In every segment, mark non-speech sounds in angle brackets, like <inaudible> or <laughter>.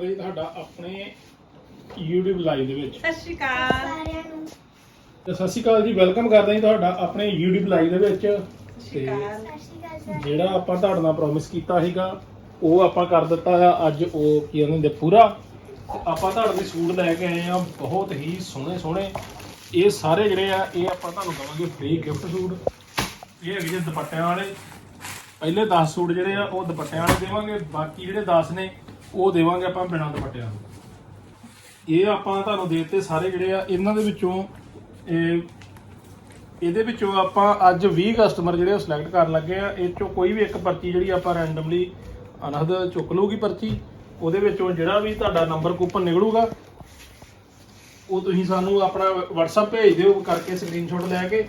ਜੀ ਤੁਹਾਡਾ ਆਪਣੇ YouTube ਲਾਈਵ ਦੇ ਵਿੱਚ। ਸਤਿ ਸ਼੍ਰੀ ਅਕਾਲ। ਸਾਰਿਆਂ ਨੂੰ। ਤੇ ਸਤਿ ਸ਼੍ਰੀ ਅਕਾਲ ਜੀ ਵੈਲਕਮ ਕਰਦੇ ਹਾਂ ਜੀ ਤੁਹਾਡਾ ਆਪਣੇ YouTube ਲਾਈਵ ਦੇ ਵਿੱਚ। ਸਤਿ ਸ਼੍ਰੀ ਤੇ ਅਕਾਲ ਸਤਿ ਸ਼੍ਰੀ ਅਕਾਲ ਸਰ ਜਿਹੜਾ ਆਪਾਂ ਤੁਹਾਡੇ ਨਾਲ ਪ੍ਰੋਮਿਸ ਕੀਤਾ ਸੀਗਾ ਉਹ ਆਪਾਂ ਕਰ ਦਿੱਤਾ ਆ। ਅੱਜ ਉਹ ਕੀ ਕਹਿੰਦੇ ਹੁੰਦੇ ਪੂਰਾ। ਤੇ ਆਪਾਂ ਤੁਹਾਡੇ ਲਈ ਸੂਟ ਲੈ ਕੇ ਆਏ ਆ ਬਹੁਤ ਹੀ ਸੋਹਣੇ ਸੋਹਣੇ। ਇਹ ਸਾਰੇ ਜਿਹੜੇ ਆ ਇਹ ਆਪਾਂ ਤੁਹਾਨੂੰ ਦਵਾਂਗੇ ਫ੍ਰੀ ਗਿਫਟ ਸੂਟ। ਇਹ ਹੈਗੇ ਜੀ ਦੁਪੱਟਿਆਂ ਵਾਲੇ। ਪਹਿਲੇ 10 ਸੂਟ ਜਿਹੜੇ ਆ ਉਹ ਦੁਪੱਟਿਆਂ ਵਾਲੇ ਦੇਵਾਂਗੇ। ਬਾਕੀ ਜਿਹੜੇ 10 ਨੇ ਉਹ ਦੇਵਾਂਗੇ ਆਪਾਂ ਬਿਨਾਂ ਦੁਪੱਟਿਆਂ ਦੇ ਇਹ ਆਪਾਂ ਤੁਹਾਨੂੰ ਦੇ ਦਿੱਤੇ ਸਾਰੇ ਜਿਹੜੇ ਆ, ਇਹਨਾਂ ਦੇ ਵਿੱਚੋਂ, ਇਹ, ਇਹਦੇ ਵਿੱਚੋਂ ਆਪਾਂ ਅੱਜ 20 ਕਸਟਮਰ ਜਿਹੜੇ ਉਹ ਸਿਲੈਕਟ ਕਰਨ ਲੱਗੇ ਆ। ਇਹ ਚੋਂ ਕੋਈ ਵੀ ਇੱਕ ਪਰਚੀ ਜਿਹੜੀ ਆਪਾਂ ਰੈਂਡਮਲੀ ਅਨਹਦ ਚੁੱਕ ਲੂਗੀ ਪਰਚੀ, ਉਹਦੇ ਵਿੱਚੋਂ ਜਿਹੜਾ ਵੀ ਤੁਹਾਡਾ ਨੰਬਰ ਕੂਪਨ ਨਿਕਲੂਗਾ, ਉਹ ਤੁਸੀਂ ਸਾਨੂੰ ਆਪਣਾ WhatsApp ਭੇਜ ਦਿਓ ਕਰਕੇ ਸਕਰੀਨਸ਼ਾਟ ਲੈ ਕੇ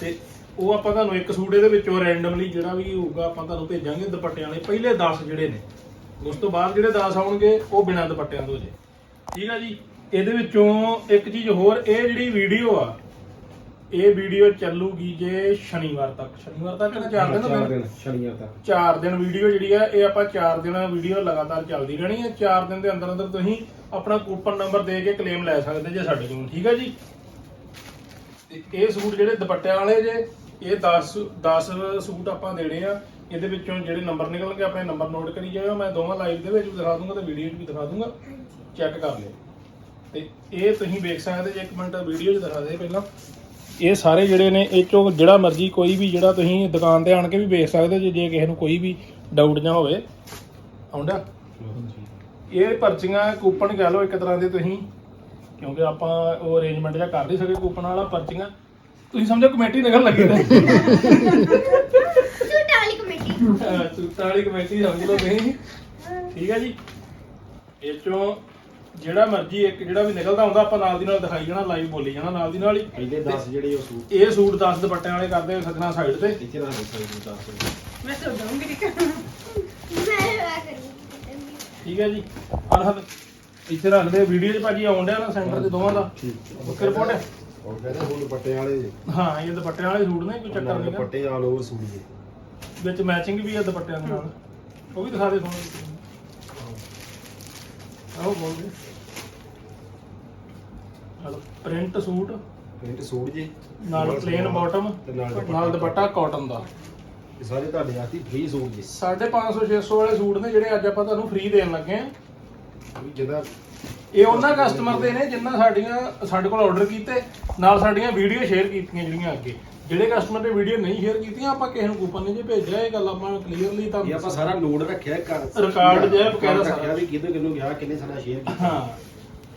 ਤੇ ਉਹ ਆਪਾਂ ਤੁਹਾਨੂੰ ਇੱਕ ਸੂਟ ਇਹਦੇ ਵਿੱਚੋਂ ਰੈਂਡਮਲੀ ਜਿਹੜਾ ਵੀ ਹੋਊਗਾ ਆਪਾਂ ਤੁਹਾਨੂੰ ਭੇਜਾਂਗੇ ਦੁਪੱਟਿਆਂ ਵਾਲੇ। ਪਹਿਲੇ 10 ਜਿਹੜੇ ਨੇ। ਉਸ ਤੋਂ ਬਾਅਦ ਜਿਹੜੇ 10 ਆਉਣਗੇ ਉਹ ਬਿਨਾਂ ਦੁਪੱਟਿਆਂ ਤੋਂ ਜੇ। ਠੀਕ ਆ ਜੀ? ਇਹਦੇ ਵਿੱਚੋਂ ਇੱਕ ਚੀਜ਼ ਹੋਰ ਇਹ ਜਿਹੜੀ ਵੀਡੀਓ ਆ ਇਹ ਵੀਡੀਓ ਚੱਲੂਗੀ ਜੇ ਸ਼ਨੀਵਾਰ ਤੱਕ। ਸ਼ਨੀਵਾਰ ਤੱਕ ਨਾ ਚਾਰ ਦਿਨ ਚਾਰ? ਦਿਨ ਸ਼ਨੀਵਾਰ ਤੱਕ। ਚਾਰ ਦਿਨ ਵੀਡੀਓ ਜਿਹੜੀ ਆ ਇਹ ਆਪਾਂ ਚਾਰ ਦਿਨ ਵੀਡੀਓ ਲਗਾਤਾਰ ਚੱਲਦੀ ਰਹਿਣੀ ਹੈ ਚਾਰ ਦਿਨ ਦੇ ਅੰਦਰ ਅੰਦਰ ਤੁਸੀਂ ਆਪਣਾ ਕੂਪਨ ਨੰਬਰ ਦੇ ਕੇ ਕਲੇਮ ਲੈ ਸਕਦੇ ਜੇ ਸਾਡੇ ਕੋਲ। ਠੀਕ ਹੈ ਜੀ? ਤੇ ਇਹ ਸੂਟ ਜਿਹੜੇ ਦੁਪੱਟਿਆਂ ਵਾਲੇ ਜੇ ਇਹ 10 10 ਸੂਟ ਆਪਾਂ ਦੇਣੇ ਆ। ਇਹਦੇ ਵਿੱਚੋਂ ਜਿਹੜੇ ਨੰਬਰ ਨਿਕਲਣਗੇ ਆਪਣੇ ਨੰਬਰ ਨੋਟ ਕਰੀ ਜਾਇਓ ਮੈਂ ਦੋਵਾਂ ਲਾਈਵ ਦੇ ਵਿੱਚ ਵੀ ਦਿਖਾ ਦੂੰਗਾ ਤੇ ਵੀਡੀਓ 'ਚ ਵੀ ਦਿਖਾ ਦੂੰਗਾ। ਚੈੱਕ ਕਰ ਲਿਓ। ਤੇ ਇਹ ਤੁਸੀਂ ਵੇਖ ਸਕਦੇ ਜੇ ਇੱਕ ਮਿੰਟ ਵੀਡੀਓ 'ਚ ਦਿਖਾ ਦੇ ਪਹਿਲਾਂ। ਇਹ ਸਾਰੇ ਜਿਹੜੇ ਨੇ ਇਹ ਚੋਂ ਜਿਹੜਾ ਮਰਜ਼ੀ ਕੋਈ ਵੀ ਜਿਹੜਾ ਤੁਸੀਂ ਦੁਕਾਨ ਤੇ ਆਣ ਕੇ ਵੀ ਵੇਖ ਸਕਦੇ ਜੇ ਜੇ ਕਿਸੇ ਨੂੰ ਕੋਈ ਵੀ ਡਾਊਟ ਜਾਂ ਹੋਵੇ। ਆਉਂਦਾ? ਇਹ ਪਰਚੀਆਂ ਕੂਪਨ ਕਹਿ ਲਓ ਇੱਕ ਤਰ੍ਹਾਂ ਦੇ ਤੁਸੀਂ ਕਿਉਂਕਿ ਆਪਾਂ ਉਹ ਅਰੇਂਜਮੈਂਟ ਜਾਂ ਕਰ ਨਹੀਂ ਸਕੇ ਕੂਪਨ ਵਾਲਾ ਪਰਚੀਆਂ। ਤੁਸੀਂ ਸਮਝੋ ਕਮੇਟੀ ਨਿਕਲ ਲੱਗੀ ਵਾਲੀ <laughs> ਸੂਟਾਂ ਵਾਲੀ ਕਮੇਟੀ ਸਮਝ ਲਓ ਤੁਸੀਂ। ਠੀਕ ਹੈ ਜੀ? ਇਹ ਚੋਂ ਜਿਹੜਾ ਮਰਜ਼ੀ ਇੱਕ ਜਿਹੜਾ ਵੀ ਨਿਕਲਦਾ ਹੁੰਦਾ ਆਪਾਂ ਨਾਲ ਦੀ ਨਾਲ ਦਿਖਾਈ ਜਾਣਾ ਲਾਈਵ ਬੋਲੀ ਜਾਣਾ ਨਾਲ ਦੀ ਨਾਲ ਹੀ। ਪਹਿਲੇ 10 ਜਿਹੜੇ ਉਹ ਸੂਟ ਇਹ ਸੂਟ 10 ਦੁਪੱਟਿਆਂ ਵਾਲੇ ਕਰਦੇ ਸੱਜਣਾ ਸਾਈਡ ਤੇ। ਇੱਥੇ ਰੱਖ ਦਿੱਤੇ ਸੂਟ 10 ਮੈਂ ਸੋ ਦਊਂਗੀ ਮੈਂ ਆ ਕਰੂੰਗੀ ਠੀਕ ਹੈ ਜੀ? ਅਨਹਦ ਇੱਥੇ ਰੱਖਦੇ ਵੀਡੀਓ 'ਚ ਭਾਜੀ ਆਉਣ ਡਿਆ ਨਾ ਸੈਂਟਰ ਦੇ ਦੋਵਾਂ ਦਾ। ਓਕੇ ਰਿਪੋਰਟ ਹੈ। ਉਹ ਕਹਿੰਦੇ ਹੁਣ ਦੁਪੱਟੇ ਵਾਲੇ ਹਾਂ ਇਹ ਦੁਪੱਟਿਆਂ ਵਾਲੇ ਸੂਟ ਨੇ ਕੋਈ ਚੱਕਰ ਨਹੀਂ ਦੁਪੱਟੇ ਆਲ ਓਵਰ ਸੂਟ ਜੀ ਵਿੱਚ ਮੈਚਿੰਗ ਵੀ ਹੈ ਦੁਪੱਟਿਆਂ ਦੇ ਨਾਲ। ਉਹ ਵੀ ਦਿਖਾ ਦੇ ਤੁਹਾਨੂੰ। ਆਓ ਬੋਲ ਦੇ। Hello print suit print suit ਜੀ। ਨਾਲ ਪਲੇਨ ਬਾਟਮ ਤੇ ਨਾਲ ਨਾਲ ਦੁਪੱਟਾ ਕਾਟਨ ਦਾ। ਇਹ ਸਾਰੇ ਤੁਹਾਡੇ ਆਤੀ ਫ੍ਰੀ ਸੂਟ ਜੀ। 550 600 ਵਾਲੇ ਸੂਟ ਨੇ ਜਿਹੜੇ ਅੱਜ ਆਪਾਂ ਤੁਹਾਨੂੰ ਫ੍ਰੀ ਦੇਣ ਲੱਗੇ ਆ ਵੀ ਜਿਹਦਾ ਇਹ ਉਹਨਾਂ ਕਸਟਮਰ ਦੇ ਨੇ ਜਿਨ੍ਹਾਂ ਸਾਡੀਆਂ ਸਾਡੇ ਕੋਲ ਆਰਡਰ ਕੀਤੇ ਨਾਲ ਸਾਡੀਆਂ ਵੀਡੀਓ ਸ਼ੇਅਰ ਕੀਤੀਆਂ ਜਿਹੜੀਆਂ ਅੱਗੇ। ਜਿਹੜੇ ਕਸਟਮਰ ਨੇ ਵੀਡੀਓ ਨਹੀਂ ਸ਼ੇਅਰ ਕੀਤੀਆਂ ਆਪਾਂ ਕਿਸੇ ਨੂੰ ਕੂਪਨ ਨਹੀਂ ਜੇ ਭੇਜਿਆ ਇਹ ਗੱਲ ਆਪਾਂ ਕਲੀਅਰਲੀ ਇਹ ਤੁਹਾਨੂੰ ਆਪਾਂ ਸਾਰਾ ਲੋਡ ਰੱਖਿਆ ਕਰ Record ਜਿਹਾ ਸਾਰਾ। ਰੱਖਿਆ ਵੀ ਕਿਹਦੇ ਕਿਹਨੂੰ ਗਿਆ ਕਿੰਨੇ ਸਾਡਾ ਸ਼ੇਅਰ ਕੀਤਾ। ਹਾਂ।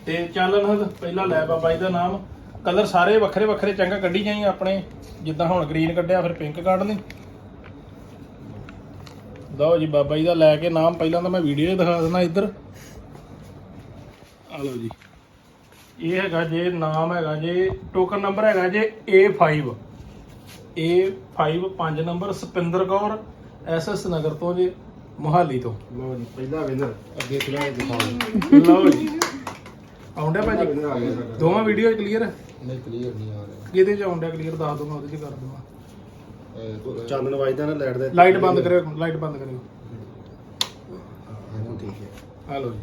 ਤੇ ਚੱਲ ਅਨਹਦ ਪਹਿਲਾਂ ਲੈ ਬਾਬਾ ਜੀ ਦਾ ਨਾਮ। ਕਲਰ ਸਾਰੇ ਵੱਖਰੇ ਵੱਖਰੇ ਚੰਗਾ ਕੱਢੀ ਜਾਈ ਆਪਣੇ। ਜਿੱਦਾਂ ਹੁਣ ਗ੍ਰੀਨ ਕੱਢਿਆ ਫਿਰ ਪਿੰਕ ਕੱਢ ਲਈ। ਲਓ ਜੀ ਬਾਬਾ ਜੀ ਦਾ ਲੈ ਕੇ ਨਾਮ। ਪਹਿਲਾਂ ਤਾਂ ਮੈਂ ਵੀਡੀਓ ਦਿਖਾ ਦਿੰਦਾ ਇੱਧਰ। ਆ ਲਓ ਜੀ। ਇਹ ਹੈਗਾ ਜੇ ਨਾਮ ਹੈਗਾ ਜੇ ਟੋਕਨ ਨੰਬਰ ਹੈਗਾ ਜੇ A5 A5 ਪੰਜ ਨੰਬਰ ਸਪਿੰਦਰ ਕੌਰ ਐਸਐਸ ਨਗਰ ਤੋਂ ਜੇ ਮੁਹਾਲੀ ਤੋਂ। ਲਓ ਜੀ ਪਹਿਲਾ ਵਿਨਰ ਅੱਗੇ ਥੋੜਾ ਦਿਖਾਓ। ਲਓ ਜੀ। ਆਉਂਦਾ ਭਾਜੀ? ਵਿਨਰ ਆ ਗਿਆ ਸਾਡਾ। ਦੋਵਾਂ ਵੀਡੀਓ ਕਲੀਅਰ ਹੈ ਨਹੀਂ ਕਲੀਅਰ ਨਹੀਂ ਆ ਰਿਹਾ। ਕਿਹਦੇ ਚ ਆਉਂਦਾ ਕਲੀਅਰ ਦੱਸ ਦੋ ਮੈਂ ਉਹਦੇ ਚ ਕਰ ਦੂੰਗਾ। ਚਾਨਣ ਵਜਦਾ ਨਾ ਲਾਈਟ ਦਾ। ਲਾਈਟ ਬੰਦ ਕਰਿਓ ਲਾਈਟ ਬੰਦ ਕਰਿਓ। ਹਾਂ ਠੀਕ ਹੈ। ਆ ਲਓ ਜੀ।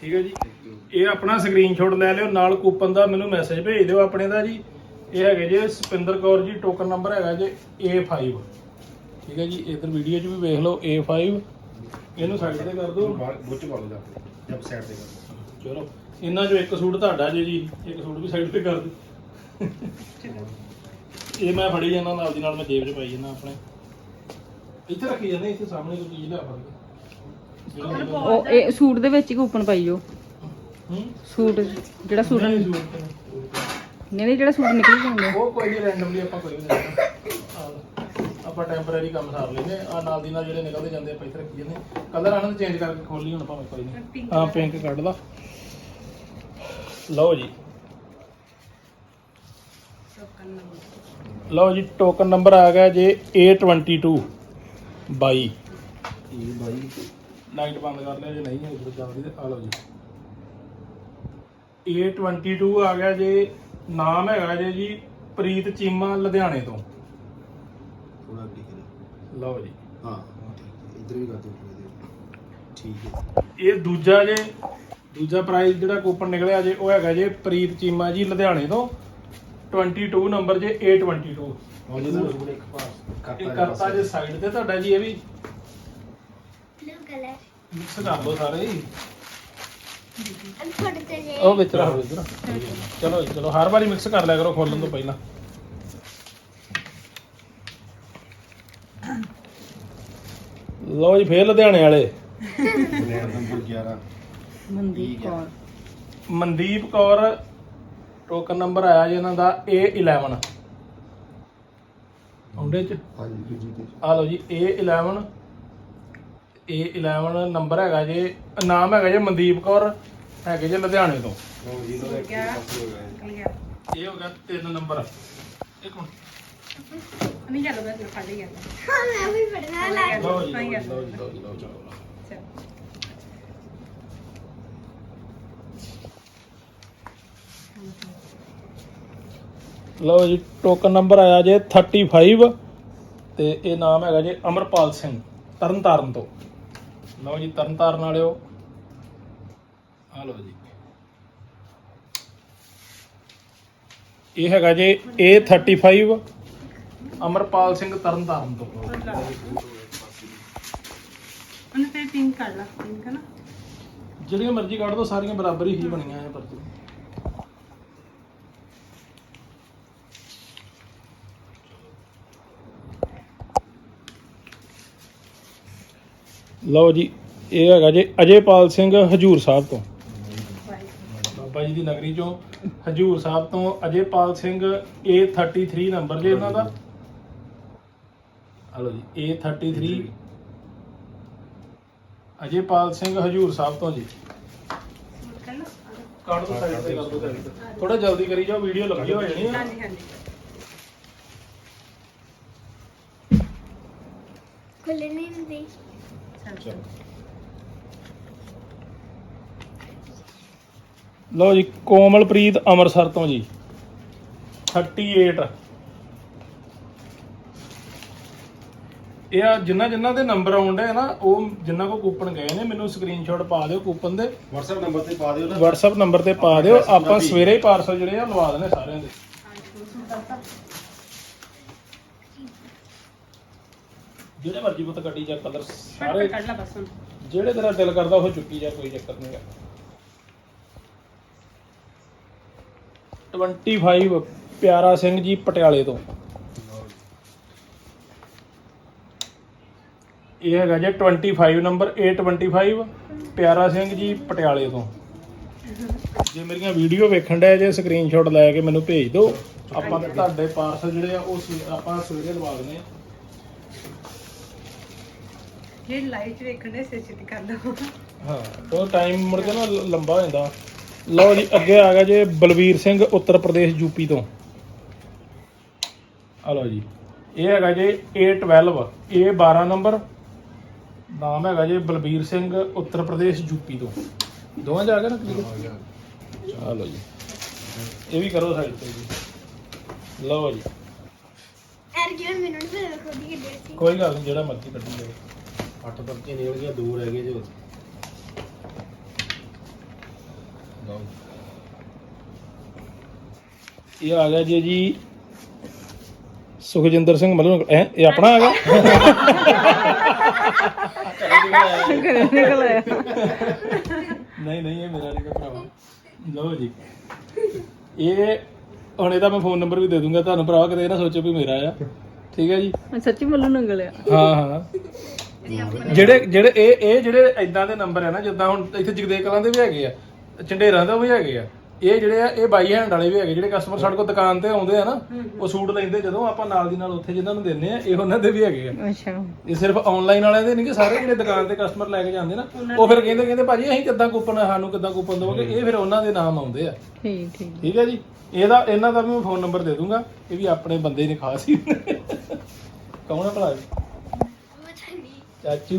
ਠੀਕ ਹੈ ਜੀ। ਇਹ ਆਪਣਾ ਸਕਰੀਨਸ਼ਾਟ ਲੈ ਲਿਓ ਨਾਲ ਕੂਪਨ ਦਾ ਮੈਨੂੰ ਮੈਸੇਜ ਭੇਜ ਦਿਓ ਆਪਣੇ ਦਾ ਜੀ। ਇਹ ਹੈਗੇ ਜੇ ਸਪਿੰਦਰ ਕੌਰ ਜੀ ਟੋਕਨ ਨੰਬਰ ਹੈਗਾ ਜੇ A5 ਠੀਕ ਹੈ ਜੀ ਇਧਰ ਵੀਡੀਓ 'ਚ ਵੀ ਵੇਖ ਲਓ A5 ਇਹਨੂੰ ਸਾਈਡ ਤੇ ਕਰ ਦਿਓ। ਬੁੱਚ ਪਾ ਲਓ ਜਾ ਕੇ ਜਬ ਸਾਈਡ ਤੇ ਕਰ ਚਲੋ ਇਹਨਾਂ 'ਚੋਂ ਇੱਕ ਸੂਟ ਤੁਹਾਡਾ ਜੇ ਜੀ ਇੱਕ ਸੂਟ ਵੀ ਸਾਈਡ ਤੇ ਕਰ ਦਿਓ। ਇਹ ਮੈਂ ਫੜੀ ਜਾਂਦਾ ਨਾਲ ਦੀ ਨਾਲ ਮੈਂ ਜੇਬ 'ਚ ਪਾਈ ਜਾਂਦਾ ਆਪਣੇ। ਇੱਥੇ ਰੱਖੀ ਜਾਂਦੇ ਇੱਥੇ ਸਾਹਮਣੇ ਕੋਈ ਚੀਜ਼ ਲਿਆ ਫੜ ਕੇ। ਉਹ ਇਹ ਸੂਟ ਦੇ ਵਿੱਚ ਹੀ ਕੂਪਨ ਪਾਈਓ ਹੂੰ? ਸੂਟ ਜਿਹੜਾ ਸੂਟ ਨਹੀਂ, ਨਹੀਂ ਜਿਹੜਾ ਸੂਟ ਨਿਕਲ ਜਾਂਦਾ। ਉਹ ਕੋਈ ਨਹੀਂ ਰੈਂਡਮਲੀ ਆਪਾਂ ਕੋਈ ਨਹੀਂ ਆਪਾਂ ਟੈਂਪਰੇਰੀ ਕੰਮ ਸਾਰ ਲੈਂਦੇ ਆ ਨਾਲ ਦੀ ਨਾਲ ਜਿਹੜੇ ਨਿਕਲਦੇ ਜਾਂਦੇ ਆਪਾਂ ਇੱਥੇ ਰੱਖੀ ਜਾਂਦੇ ਕਲਰ ਆਨੰਦ ਚੇਂਜ ਕਰਕੇ ਖੋਲੀ ਹੁਣ ਭਾਵੇਂ ਕੋਈ ਨਹੀਂ ਹਾਂ ਪਿੰਕ ਕੱਢ ਲਾ। ਲਓ ਜੀ। ਲਓ ਜੀ ਟੋਕਨ ਨੰਬਰ ਆ ਗਿਆ ਜੇ A22 22 ਇਹ ਬਾਈ। ਲਾਈਟ ਬੰਦ ਕਰ ਲਿਆ ਜੇ ਨਹੀਂ ਹੈ ਉਧਰ ਚੱਲਦੀ ਤੇ ਆ ਲਓ ਜੀ। A22 ਆ ਗਿਆ ਜੇ ਨਾਮ ਹੈਗਾ ਜੀ ਜੀ ਪ੍ਰੀਤ ਚੀਮਾ ਲੁਧਿਆਣੇ ਤੋਂ ਥੋੜਾ ਅੱਗੇ ਕਰੀ ਲਓ ਜੀ ਹਾਂ ਠੀਕ ਹੈ। ਇੱਧਰ ਵੀ ਕਰ ਦਿਓ ਥੋੜ੍ਹਾ ਜਿਹਾ। ਠੀਕ ਹੈ ਇਹ ਦੂਜਾ ਜੇ ਦੂਜਾ ਪ੍ਰਾਈਜ਼ ਜਿਹੜਾ ਕੂਪਨ ਨਿਕਲਿਆ ਜੇ ਉਹ ਹੈਗਾ ਜੇ ਪ੍ਰੀਤ ਚੀਮਾ ਜੀ ਲੁਧਿਆਣੇ ਤੋਂ 22 ਨੰਬਰ ਜੇ A22 ਹੋ ਜੀ ਜ਼ਰੂਰ ਇੱਕ ਪਾਸ ਇਹ ਕਰਤਾ ਜੇ ਸਾਈਡ ਤੇ ਤੁਹਾਡਾ ਜੀ ਇਹ ਵੀ Blue color. ਮਿਕਸ ਕਰ ਲਓ ਸਾਰੇ ਹੀ। ਉਹ ਵਿੱਚ ਰੱਖ। ਦਿਓ ਇੱਧਰ ਚਲੋ ਜੀ, ਚਲੋ ਹਰ ਵਾਰੀ ਮਿਕਸ ਕਰ ਲਿਆ ਕਰੋ ਖੋਲਣ ਤੋਂ ਪਹਿਲਾਂ। ਲਓ ਜੀ ਫੇਰ ਲੁਧਿਆਣੇ ਵਾਲੇ। ਮਨਦੀਪ ਕੌਰ। ਟੋਕਨ ਨੰਬਰ ਆਇਆ ਜੀ ਇਹਨਾਂ ਦਾ A11 ਆਉਂਦੇ ਚ? ਆ ਲਓ ਜੀ A11 A11 ਨੰਬਰ ਹੈਗਾ ਜੇ ਨਾਮ ਹੈਗਾ ਜੇ ਮਨਦੀਪ ਕੌਰ। ਹੈਗੇ ਜੇ ਲੁਧਿਆਣੇ ਤੋਂ। ਇਹ ਹੋ ਗਿਆ 3 ਨੰਬਰ। ਇੱਕ ਮਿੰਟ। ਨਹੀਂ ਚੱਲੋ ਬਸ ਖਾ ਲਈ ਮੈਂ ਵੀ ਪੜਨਾ ਲੱਗ ਲਓ ਜੀ ਲਓ ਲਓ ਜੀ, ਟੋਕਨ ਨੰਬਰ ਆਇਆ ਜੇ 35 ਤੇ ਇਹ ਨਾਮ ਹੈਗਾ ਜੇ ਅਮਰਪਾਲ ਸਿੰਘ ਤਰਨਤਾਰਨ ਤੋਂ। ਲਓ ਜੀ ਤਰਨਤਾਰਨ ਵਾਲਿਓ। ਆ ਲਓ ਜੀ। ਇਹ ਹੈਗਾ ਜੀ A35 ਅਮਰਪਾਲ ਸਿੰਘ ਤਰਨਤਾਰਨ ਤੋਂ। ਉਹਨੇ ਤੇ ਪਿੰਕ ਕਰ ਲਾ ਪਿੰਕ ਨਾ? ਜਿਹੜੀਆਂ ਮਰਜ਼ੀ ਕੱਢ ਦੋ ਸਾਰੀਆਂ ਬਰਾਬਰ ਹੀ ਬਣੀਆਂ ਆ ਪਰਚੀ ਲਓ ਜੀ ਇਹ ਹੈਗਾ ਜੀ ਅਜੇਪਾਲ ਸਿੰਘ ਹਜੂਰ ਸਾਹਿਬ ਤੋਂ। ਬਾਬਾ ਜੀ ਦੀ ਨਗਰੀ ਚੋਂ ਹਜੂਰ ਸਾਹਿਬ ਤੋਂ ਅਜੇਪਾਲ ਸਿੰਘ A33 ਨੰਬਰ ਜੇ ਇਹਨਾਂ ਦਾ। ਹਲੋ ਜੀ A33 ਅਜੇਪਾਲ ਸਿੰਘ ਹਜੂਰ ਸਾਹਿਬ ਤੋਂ ਜੀ। ਥੋੜਾ ਜਲਦੀ ਕਰੀ ਜਾਓ ਵੀਡੀਓ ਲੱਗੀ ਹੋ ਜਾਣੀ ਹਾਂਜੀ ਹਾਂਜੀ। ਖੁੱਲਣੀ ਨਹੀਂ ਚਲੋ ਲਓ ਜੀ ਕੋਮਲਪ੍ਰੀਤ ਅੰਮ੍ਰਿਤਸਰ ਤੋਂ ਜੀ। 38 ਇਹ ਜਿੰਨਾ ਜਿੰਨਾ ਦੇ ਨੰਬਰ ਆਉਂਦੇ ਆ ਨਾ ਉਹ ਜਿੰਨਾ ਕੋ ਕੂਪਨ ਗਏ ਨੇ ਮੈਨੂੰ ਸਕਰੀਨਸ਼ਾਟ ਪਾ ਦਿਓ ਕੂਪਨ ਦੇ। WhatsApp ਨੰਬਰ ਤੇ ਪਾ ਦਿਓ ਨਾ। WhatsApp ਨੰਬਰ ਤੇ ਪਾ ਦਿਓ ਆਪਾਂ ਸਵੇਰੇ ਹੀ ਪਾਰਸਲ ਜਿਹੜੇ ਆ ਲਵਾ ਦਨੇ ਸਾਰਿਆਂ ਦੇ। ਜਿਹੜੇ ਮਰਜ਼ੀ ਪੁੱਤ ਕੱਢੀ ਜਾ ਕਲਰ ਸਾਰੇ ਜਿਹੜੇ ਤੇਰਾ ਦਿਲ ਕਰਦਾ ਉਹ ਚੁੱਕੀ ਜਾ ਕੋਈ ਚੱਕਰ ਨਹੀਂ ਹੈ 25 ਪਿਆਰਾ ਸਿੰਘ ਜੀ ਪਟਿਆਲੇ ਤੋਂ। ਇਹ ਹੈਗਾ ਜੀ 25 ਨੰਬਰ A25 ਪਿਆਰਾ ਸਿੰਘ ਜੀ ਪਟਿਆਲੇ ਤੋਂ। ਜੇ ਮੇਰੀਆਂ ਵੀਡੀਓ ਵੇਖਣ ਦਾ ਜੇ ਸਕਰੀਨਸ਼ਾਟ ਲੈ ਕੇ ਮੈਨੂੰ ਭੇਜ ਦਿਓ। ਆਪਾਂ ਤੁਹਾਡੇ ਪਾਰਸਲ ਜਿਹੜੇ ਆ ਉਹ ਆਪਾਂ ਸਵੇਰੇ ਲਵਾ ਦਿੰਦੇ ਆ। ਜੇ ਲਾਈਟ ਵੇਖਣੇ ਸੇਚਿਤ ਕਰ ਲਓ। ਹਾਂ ਉਹ ਟਾਈਮ ਮੁੜ ਕੇ ਨਾ ਲੰਬਾ ਹੋ ਜਾਂਦਾ। ਲਓ ਜੀ ਅੱਗੇ ਆ ਗਿਆ ਜੀ ਬਲਵੀਰ ਸਿੰਘ ਉੱਤਰ ਪ੍ਰਦੇਸ਼ ਯੂਪੀ ਤੋਂ। ਆ ਲਓ ਜੀ। ਇਹ ਹੈਗਾ ਜੀ A12 A12 ਨੰਬਰ। ਨਾਮ ਹੈਗਾ ਜੀ ਬਲਬੀਰ ਸਿੰਘ ਉੱਤਰ ਪ੍ਰਦੇਸ਼ ਯੂਪੀ ਤੋਂ। ਦੋਵਾਂ ਜਾ ਕੇ ਨਾ ਕਲਿੱਕ ਆ ਲਓ ਜੀ। ਇਹ ਵੀ ਕਰੋ ਸਾਈਡ ਤੇ ਜੀ। ਲਓ ਜੀ। ਅਰਜਨ ਮੈਨੂੰ ਨਹੀਂ ਪਤਾ ਕੋਈ ਗੱਲ ਨਹੀਂ ਜਿਹੜਾ ਮਰਜ਼ੀ ਕੱਢੀ ਜਾਓ। ਅੱਠ ਪਰਚੇ ਨਿਕਲ ਗਿਆ ਦੂਰ ਹੈਗੇ ਜੋ ਇਹ ਆ ਗਿਆ ਜੀ ਜੀ ਸੁਖਜਿੰਦਰ ਸਿੰਘ ਮਤਲਬ ਇਹ ਆਪਣਾ ਆ ਗਿਆ? ਨਹੀਂ ਨਹੀਂ ਇਹ ਮੇਰਾ ਨਹੀਂ ਭਰਾਵਾ ਲਓ ਜੀ। ਇਹ ਹੁਣ ਇਹਦਾ ਮੈਂ ਫੋਨ ਨੰਬਰ ਵੀ ਦੇ ਦੂੰਗਾ ਤੁਹਾਨੂੰ ਭਰਾਵਾ ਕਦੇ ਇਹ ਨਾ ਸੋਚੋ ਵੀ ਮੇਰਾ ਆ। ਠੀਕ ਹੈ ਜੀ? ਮੈਂ ਸੱਚੀ ਮੱਲੂ ਨੰਗਲ ਆ। ਹਾਂ ਹਾਂ। ਜਿਹੜੇ ਜਿਹੜੇ ਇਹ ਇਹ ਜਿਹੜੇ ਇਦਾਂ ਦੇ ਨੰਬਰ ਹੈ ਨਾ ਜਿੱਦਾਂ ਹੁਣ ਇੱਥੇ ਜਗਦੇਵ ਕਲਾਂ ਦੇ ਵੀ ਹੈਗੇ ਆ। ਝੰਡੇਰਾਂ ਦਾ ਵੀ ਹੈਗੇ ਆ। ਇਹ ਜਿਹੜੇ ਆ ਇਹ ਬਾਈ ਹੈਂਡ ਵਾਲੇ ਵੀ ਹੈਗੇ ਜਿਹੜੇ ਕਸਟਮਰ ਸਾਡੇ ਕੋਲ ਦੁਕਾਨ ਤੇ ਆਉਂਦੇ ਆ ਨਾ ਉਹ ਸੂਟ ਲੈਂਦੇ ਜਦੋਂ ਆਪਾਂ ਨਾਲ ਦੀ ਨਾਲ ਉੱਥੇ ਜਿਨ੍ਹਾਂ ਨੂੰ ਦਿੰਨੇ ਆ ਇਹ ਉਹਨਾਂ ਦੇ ਵੀ ਹੈਗੇ ਆ। ਅੱਛਾ। ਇਹ ਸਿਰਫ ਆਨਲਾਈਨ ਵਾਲਿਆਂ ਦੇ ਨਹੀਂ ਕਿ ਸਾਰੇ ਜਿਹੜੇ ਦੁਕਾਨ ਤੇ ਕਸਟਮਰ ਲੈ ਕੇ ਜਾਂਦੇ ਨਾ ਉਹ ਫਿਰ ਕਹਿੰਦੇ ਕਹਿੰਦੇ ਭਾਜੀ ਅਸੀਂ ਕਿੱਦਾਂ ਕੂਪਨ ਸਾਨੂੰ ਕਿੱਦਾਂ ਕੂਪਨ ਦਵਾਂਗੇ? ਇਹ ਫਿਰ ਉਹਨਾਂ ਦੇ ਨਾਮ ਆਉਂਦੇ ਆ। ਠੀਕ ਠੀਕ। ਠੀਕ ਹੈ ਜੀ? ਇਹਦਾ ਇਹਨਾਂ ਦਾ ਵੀ ਮੈਂ ਫੋਨ ਨੰਬਰ ਦੇ ਦੂੰਗਾ ਇਹ ਵੀ ਆਪਣੇ ਬੰਦੇ ਨੇ ਖਾਸ ਹੀ। ਕੌਣ ਆ ਭਲਾ? ਚਾਚੂ।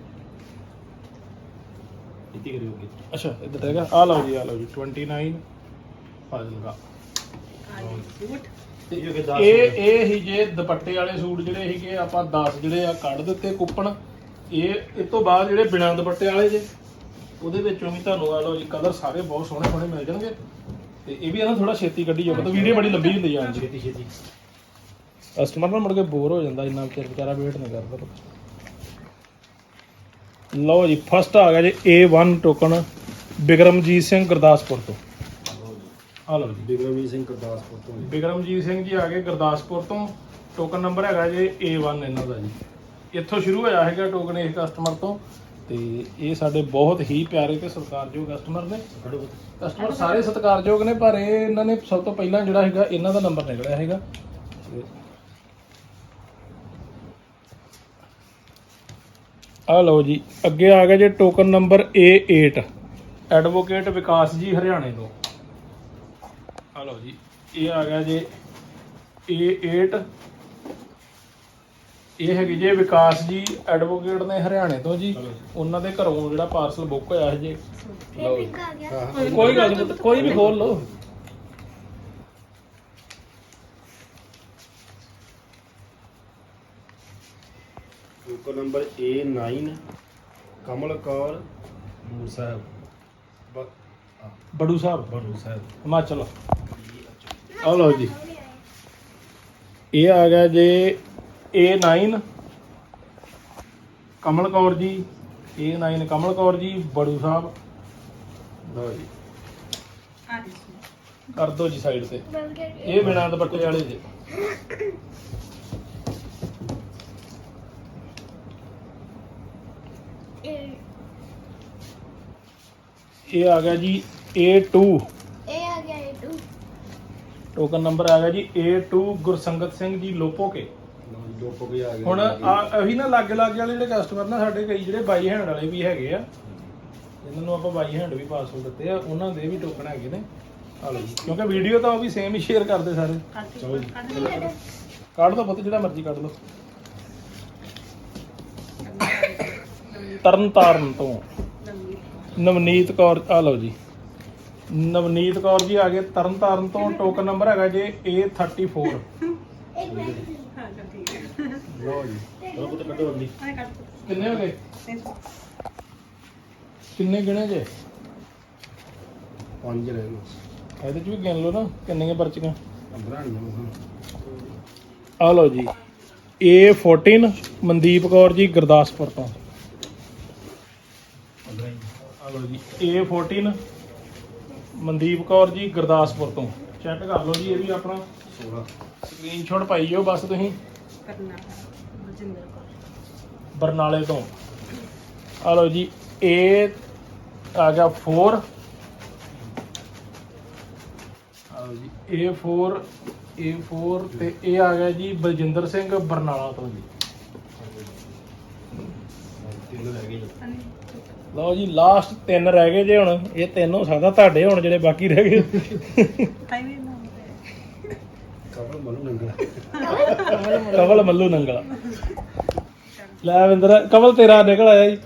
ਇੱਥੇ ਅੱਛਾ ਇੱਧਰ ਹੈਗਾ। ਆ ਲਓ ਜੀ ਆ ਲਓ ਜੀ 29 ਫਾਜ਼ਿਲਕਾ। ਸੂਟ ਇਹ ਇਹ ਇਹ ਹੀ ਜੇ ਦੁਪੱਟੇ ਵਾਲੇ ਸੂਟ ਜਿਹੜੇ ਸੀਗੇ ਆਪਾਂ 10 ਜਿਹੜੇ ਆ ਕੱਢ ਦਿੱਤੇ ਕੁੱਪਣ ਇਹ ਇਸ ਤੋਂ ਬਾਅਦ ਜਿਹੜੇ ਬਿਨਾਂ ਦੁਪੱਟੇ ਵਾਲੇ ਜੇ ਉਹਦੇ ਵਿੱਚੋਂ ਵੀ ਤੁਹਾਨੂੰ ਆ ਲਓ ਜੀ ਕਲਰ ਸਾਰੇ ਬਹੁਤ ਸੋਹਣੇ ਸੋਹਣੇ ਮਿਲ ਜਾਣਗੇ। ਤੇ ਇਹ ਵੀ ਆ ਨਾ ਥੋੜਾ ਛੇਤੀ ਕੱਢੀ ਜਾਓ ਤਾਂ ਵੀਡੀਓ ਬੜੀ ਲੰਬੀ ਹੁੰਦੀ ਜਾਂਦੀ ਛੇਤੀ ਛੇਤੀ। ਕਸਟਮਰ ਨਾ ਮੁੜ ਕੇ ਬੋਰ ਹੋ ਜਾਂਦਾ ਇੰਨਾ ਚਿਰ ਵਿਚਾਰਾ ਵੇਟ ਨਹੀਂ ਕਰਦਾ ਲਓ ਜੀ ਫਸਟ ਆ ਗਿਆ ਜੀ A1 ਟੋਕਨ ਬਿਕਰਮਜੀਤ ਸਿੰਘ ਗੁਰਦਾਸਪੁਰ ਤੋਂ। ਆ ਲਓ ਜੀ। ਬਿਗਰਮੀ ਸਿੰਘ ਗੁਰਦਾਸਪੁਰ ਤੋਂ ਜੀ। ਬਿਕਰਮਜੀਤ ਸਿੰਘ ਜੀ ਆ ਗਏ ਗੁਰਦਾਸਪੁਰ ਤੋਂ। ਟੋਕਨ ਨੰਬਰ ਹੈਗਾ ਜੀ A1 ਇਹਨਾਂ ਦਾ ਜੀ। ਇੱਥੋਂ ਸ਼ੁਰੂ ਹੋਇਆ ਹੈਗਾ ਟੋਕਨ ਇਸ ਕਸਟਮਰ ਤੋਂ। ਤੇ ਇਹ ਸਾਡੇ ਬਹੁਤ ਹੀ ਪਿਆਰੇ ਤੇ ਸਤਿਕਾਰਯੋਗ ਕਸਟਮਰ ਨੇ। ਕਸਟਮਰ ਸਾਰੇ ਸਤਿਕਾਰਯੋਗ ਨੇ ਪਰ ਇਹ ਇਹਨਾਂ ਨੇ ਸਭ ਤੋਂ ਪਹਿਲਾਂ ਜਿਹੜਾ ਹੈਗਾ ਇਹਨਾਂ ਦਾ ਨੰਬਰ ਨਿਕਲਿਆ ਹੈਗਾ। ਆ ਲਓ ਜੀ ਅੱਗੇ ਆ ਗਿਆ ਜੀ ਟੋਕਨ ਨੰਬਰ A8 ਐਡਵੋਕੇਟ ਵਿਕਾਸ ਜੀ ਹਰਿਆਣੇ ਤੋਂ। ਆ ਲਓ ਜੀ ਇਹ ਆ ਗਿਆ ਜੀ A8 ਇਹ ਹੈਗੀ ਜੀ ਵਿਕਾਸ ਜੀ ਐਡਵੋਕੇਟ ਨੇ ਹਰਿਆਣੇ ਤੋਂ ਜੀ। ਉਹਨਾਂ ਦੇ ਘਰੋਂ ਜਿਹੜਾ ਪਾਰਸਲ ਬੁੱਕ ਹੋਇਆ ਹੈ ਜੀ। ਲਓ ਜੀ ਕੋਈ ਗੱਲ ਨਹੀਂ ਕੋਈ ਵੀ ਖੋਲ ਲਓ। Token number A9 Kamal Kaur Noor Sahib. ਬ- ਹਾਂ, ਬੜੂ ਸਾਹਿਬ? ਬਰੂ ਸਾਹਿਬ। ਹਿਮਾਚਲ। ਆ ਲਓ ਜੀ। ਇਹ ਆ ਗਿਆ ਜੇ A9 ਕਮਲ ਕੌਰ ਜੀ। A9 ਕਮਲ ਕੌਰ ਜੀ ਬੜੂ ਸਾਹਿਬ। ਲਓ ਜੀ। ਕਰ ਦਿਓ ਜੀ ਸਾਈਡ ਤੇ। ਇਹ ਬਿਨਾਂ ਦੁਪੱਟੇ ਵਾਲੇ ਜੀ ਇਹ ਇਹ ਆ ਗਿਆ ਜੀ A2 ਇਹ ਆ ਗਿਆ ਇਹ ਟੂ ਟੋਕਨ ਨੰਬਰ ਆ ਗਿਆ ਜੀ A2 ਗੁਰਸੰਗਤ ਸਿੰਘ ਜੀ ਲੋਪੋਕੇ। ਦੋ ਪਗੇ ਆ ਗਏ। ਹੁਣ ਆ ਉਹੀ ਨਾ ਲਾਗੇ ਲਾਗੇ ਵਾਲੇ ਜਿਹੜੇ ਕਸਟਮਰ ਨਾ ਸਾਡੇ ਕਈ ਜਿਹੜੇ ਬਾਈ ਹੈਂਡ ਵਾਲੇ ਵੀ ਹੈਗੇ ਆ। ਇਹਨਾਂ ਨੂੰ ਆਪਾਂ ਬਾਈ ਹੈਂਡ ਵੀ ਪਾਸਵਰਡ ਦਿੱਤੇ ਆ ਉਹਨਾਂ ਦੇ ਵੀ ਟੋਕਨ ਹੈਗੇ ਨੇ। ਆ ਲਓ ਜੀ ਕਿਉਂਕਿ ਵੀਡੀਓ ਤਾਂ ਉਹ ਵੀ ਸੇਮ ਹੀ ਸ਼ੇਅਰ ਕਰਦੇ ਸਾਰੇ। ਕੱਢ ਚਲੋ ਜੀ। ਕੱਢ ਲਓ। ਕੱਢ ਦੋ ਪੁੱਤ ਜਿਹੜਾ ਮਰਜ਼ੀ ਕੱਢ ਲਓ। ਤਰਨ ਤਾਰਨ ਤੋਂ। ਨਵਨੀਤ ਕੌਰ ਆ ਲਓ ਜੀ। ਨਵਨੀਤ ਕੌਰ ਜੀ ਆ ਗਏ ਤਰਨ ਤਾਰਨ ਤੋਂ ਟੋਕਨ ਨੰਬਰ ਹੈਗਾ ਜੀ A34 ਇੱਕ ਮਿੰਟ। ਹਾਂ ਚਲ ਠੀਕ ਹੈ। ਲਓ ਜੀ। ਚਲੋ ਪੁੱਤ ਕੱਢੋ ਕੱਢ ਕਿੰਨੇ ਹੋ ਗਏ? ਕਿੰਨੇ ਗਿਣੇ ਜੇ? ਪੰਜ ਰਹਿ ਗਏ। ਇਹਦੇ ਚ ਵੀ ਗਿਣ ਲਓ ਨਾ ਕਿੰਨੀਆਂ ਪਰਚੀਆਂ। 15 ਨਹੀਂ ਹਾਂ ਆ ਲਓ ਜੀ। A14 ਮਨਦੀਪ ਕੌਰ ਜੀ ਗੁਰਦਾਸਪੁਰ ਤੋਂ। 15 ਹੀ ਆ ਲਓ ਜੀ A14 ਮਨਦੀਪ ਕੌਰ ਜੀ ਗੁਰਦਾਸਪੁਰ ਤੋਂ। ਚੈੱਕ ਕਰ ਲਓ ਜੀ, ਇਹ ਵੀ ਆਪਣਾ 16 ਸਕਰੀਨਸ਼ਾਟ ਪਾਈ ਜਾਓ ਬਸ ਤੁਸੀਂ। ਕਰਨਾ ਬਲਜਿੰਦਰ ਕੌਰ ਬਰਨਾਲੇ ਤੋਂ। ਆ ਲਓ ਜੀ, A ਆ ਗਿਆ 4 ਆ ਲਓ ਜੀ A4 A4 ਤੇ ਇਹ ਆ ਗਿਆ ਜੀ ਬਲਜਿੰਦਰ ਸਿੰਘ ਬਰਨਾਲਾ ਤੋਂ ਜੀ। ਤਿੰਨ ਰਹਿ ਗਏ ਜੀ। ਲਓ ਜੀ ਲਾਸਟ ਤਿੰਨ ਰਹਿ ਗਏ ਜੇ ਹੁਣ। ਇਹ ਤਿੰਨ ਹੋ ਸਕਦਾ ਤੁਹਾਡੇ ਹੁਣ ਜਿਹੜੇ ਬਾਕੀ ਰਹਿ ਗਏ। ਹੀ ਕਵਲ ਮਨੂ ਨੰਗਲਾ। ਕਵਲ ਮੱਲੂ ਨੰਗਲਾ। ਲੈ ਵਿੰਦਰ ਕਵਲ ਤੇਰਾ ਨਿਕਲ ਆਇਆ ਜੀ।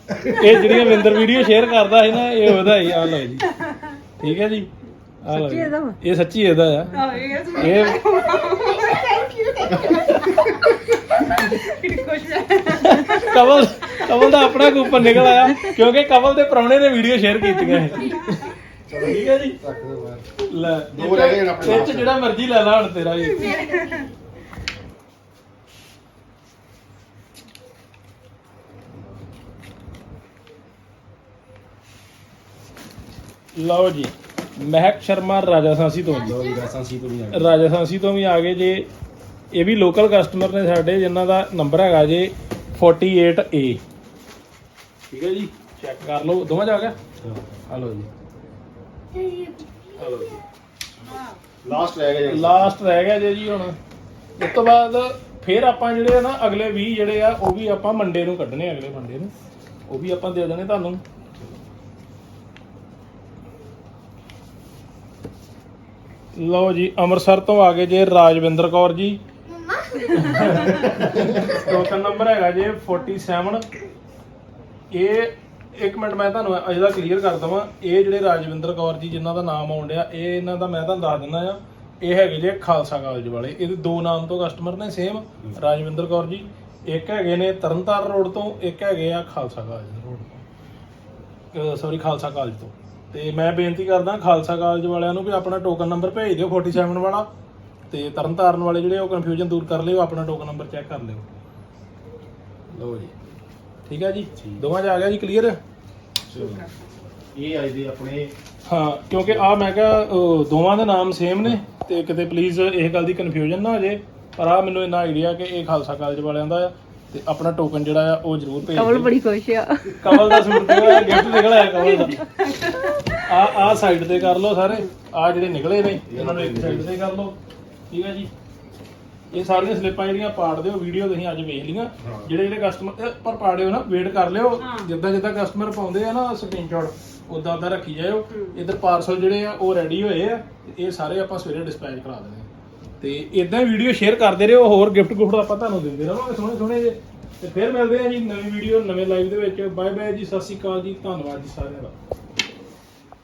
ਇਹ ਜਿਹੜੀਆਂ ਵਿੰਦਰ ਵੀਡੀਓ ਸ਼ੇਅਰ ਕਰਦਾ ਸੀ ਨਾ ਇਹ ਉਹਦਾ ਹੀ ਆ ਲਓ ਜੀ। ਠੀਕ ਹੈ ਜੀ? ਆ ਲਓ? ਇਹ ਸੱਚੀ ਇਹਦਾ ਆ। ਆ ਇਹ ਇਹ ਕਿਹੜੀ ਖੁਸ਼ ਹੈ ਕਵਲ ਕਵਲ ਦਾ ਆਪਣਾ ਕੂਪਨ ਨਿਕਲ ਆਇਆ ਕਿਉਂਕਿ ਕਵਲ ਦੇ ਪ੍ਰਾਹੁਣੇ ਨੇ ਵੀਡੀਓ ਸ਼ੇਅਰ ਕੀਤੀਆਂ ਇਹ। ਚਲੋ ਠੀਕ ਹੈ ਜੀ। ਰੱਖ ਦੋ ਬਾਹਰ ਲੈ ਦੋ ਰਹਿ ਗਏ ਨੇ ਆਪਣੇ ਇਹ 'ਚ ਜਿਹੜਾ ਮਰਜ਼ੀ ਲੈ ਲਾ ਹੁਣ ਤੇਰਾ ਜੀ ਲਓ ਜੀ ਮਹਿਕ ਸ਼ਰਮਾ ਰਾਜਾ ਸਾਂਸੀ ਤੋਂ। ਜੀ ਲਓ ਜੀ ਸੀ ਤੋਂ ਵੀ ਆ ਗਏ। ਰਾਜਾ ਸਾਂਸੀ ਤੋਂ ਵੀ ਆ ਗਏ ਜੇ। ਇਹ ਵੀ ਲੋਕਲ ਕਸਟਮਰ ਨੇ ਸਾਡੇ ਜਿਨ੍ਹਾਂ ਦਾ ਨੰਬਰ ਹੈਗਾ ਜੇ ਫਿਰ ਆਪਾਂ ਜਿਹੜੇ ਆ ਨਾ ਅਗਲੇ 20 ਜਿਹੜੇ ਆ ਉਹ ਵੀ ਆਪਾਂ ਮੰਡੇ ਨੂੰ ਕੱਢਣੇ ਅਗਲੇ ਮੰਡੇ ਨੂੰ। ਉਹ ਵੀ ਆਪਾਂ ਦੇ ਦੇਣੇ ਤੁਹਾਨੂੰ। ਲਓ ਜੀ ਅੰਮ੍ਰਿਤਸਰ ਤੋਂ ਆ ਗਏ ਜੇ ਰਾਜਵਿੰਦਰ ਕੌਰ ਜੀ। ਟੋਕਨ ਨੰਬਰ ਹੈਗਾ ਜੇ 47 ਇਹ ਇੱਕ ਮਿੰਟ ਮੈਂ ਤੁਹਾਨੂੰ ਇਹਦਾ ਕਲੀਅਰ ਕਰ ਦਵਾਂ। ਇਹ ਜਿਹੜੇ ਰਾਜਵਿੰਦਰ ਕੌਰ ਜੀ ਜਿਨ੍ਹਾਂ ਦਾ ਨਾਮ ਆਉਣ ਡਿਆ, ਇਹ ਇਹਨਾਂ ਦਾ ਮੈਂ ਤੁਹਾਨੂੰ ਦੱਸ ਦਿੰਦਾ ਆ ਇਹ ਹੈਗੇ ਜੇ ਖਾਲਸਾ ਕਾਲਜ ਵਾਲੇ। ਇਹਦੇ ਦੋ ਨਾਮ ਤੋਂ ਕਸਟਮਰ ਨੇ ਸੇਮ ਰਾਜਵਿੰਦਰ ਕੌਰ ਜੀ। ਇੱਕ ਹੈਗੇ ਨੇ ਤਰਨਤਾਰਨ ਰੋਡ ਤੋਂ, ਇੱਕ ਹੈਗੇ ਆ ਖਾਲਸਾ ਕਾਲਜ ਰੋਡ ਤੋਂ। ਸੌਰੀ ਖਾਲਸਾ ਕਾਲਜ ਤੋਂ। ਤੇ ਮੈਂ ਬੇਨਤੀ ਕਰਦਾ ਖਾਲਸਾ ਕਾਲਜ ਵਾਲਿਆਂ ਨੂੰ ਵੀ ਆਪਣਾ ਟੋਕਨ ਨੰਬਰ ਭੇਜ ਦਿਓ 47 ਵਾਲਾ। ਤੇ ਤਰਨਤਾਰਨ ਵਾਲੇ ਜਿਹੜੇ ਉਹ ਕਨਫਿਊਜ਼ਨ ਦੂਰ ਕਰ ਲਿਓ ਆਪਣਾ ਟੋਕਨ ਨੰਬਰ ਚੈੱਕ ਕਰ ਲਿਓ। ਲਓ ਜੀ। ਠੀਕ ਹੈ ਜੀ? ਦੋਵਾਂ 'ਚ ਆ ਗਿਆ ਜੀ ਕਲੀਅਰ ਇਹ ਆਏ ਦੇ ਆਪਣੇ ਹਾਂ ਕਿਉਂਕਿ ਆ ਮੈਂ ਕਿਹਾ ਅਹ, ਦੋਵਾਂ ਦੇ ਨਾਮ ਸੇਮ ਨੇ ਤੇ ਕਿਤੇ ਪਲੀਜ਼ ਇਹ ਗੱਲ ਦੀ ਕਨਫਿਊਜ਼ਨ ਨਾ ਹੋ ਜੇ। ਪਰ ਆ ਮੈਨੂੰ ਇੰਨਾ ਆਈਡੀਆ ਕਿ ਇਹ ਖਾਲਸਾ ਕਾਲਜ ਵਾਲਿਆਂ ਦਾ ਆ ਤੇ ਆਪਣਾ ਟੋਕਨ ਜਿਹੜਾ ਆ ਉਹ ਜ਼ਰੂਰ ਭੇਜ ਕਮਲ ਦਿਓ। ਬੜੀ ਖੁਸ਼ ਆ। ਕਮਲ ਦਾ ਸੂਟ ਨਿਕਲਿਆ ਗਿਫਟ ਨਿਕਲਿਆ ਕਮਲ ਦਾ। ਆ ਆ ਸਾਈਡ ਤੇ ਕਰ ਲਓ ਸਾਰੇ। ਆ ਜਿਹੜੇ ਨਿਕਲੇ ਨੇ ਇਹਨਾਂ ਨੂੰ ਇੱਕ ਸਾਈਡ ਤੇ ਕਰ ਲਓ। ਠੀਕ ਹੈ ਜੀ? ਇਹ ਸਾਰੀਆਂ ਸਲਿੱਪਾਂ ਜਿਹੜੀਆਂ ਪਾੜ ਦਿਓ ਵੀਡੀਓ ਤੁਸੀਂ ਅੱਜ ਵੇਖ ਲਈਆਂ। ਜਿਹੜੇ ਜਿਹੜੇ ਕਸਟਮਰ ਪਰ ਪਾੜਿਓ ਨਾ ਵੇਟ ਕਰ ਲਿਓ। ਜਿੱਦਾਂ ਜਿੱਦਾਂ ਕਸਟਮਰ ਪਾਉਂਦੇ ਆ ਨਾ ਸਕਰੀਨਸ਼ਾਟ ਉਦਾਂ ਉਦਾਂ ਰੱਖੀ ਜਾਇਓ। ਇਧਰ ਪਾਰਸਲ ਜਿਹੜੇ ਆ ਉਹ ਰੈਡੀ ਹੋਏ ਆ ਇਹ ਸਾਰੇ ਆਪਾਂ ਸਵੇਰੇ ਡਿਸਪੈਚ ਕਰਾ ਦੇਣੇ ਆ। ਤੇ ਇਦਾਂ ਹੀ ਵੀਡੀਓ ਸ਼ੇਅਰ ਕਰਦੇ ਰਹੋ ਹੋਰ ਗਿਫਟ ਗੁਫਟ ਆਪਾਂ ਤੁਹਾਨੂੰ ਦਿੰਦੇ ਰਹਾਂਗੇ ਸੋਹਣੇ ਸੋਹਣੇ ਜੇ। ਤੇ ਫਿਰ ਮਿਲਦੇ ਆ ਜੀ ਨਵੀਂ ਵੀਡੀਓ ਨਵੇਂ ਲਾਈਵ ਦੇ ਵਿੱਚ। ਬਾਏ ਬਾਏ ਜੀ ਸਤਿ ਸ਼੍ਰੀ ਅਕਾਲ ਜੀ ਧੰਨਵਾਦ ਜੀ ਸਾਰਿਆਂ ਦਾ।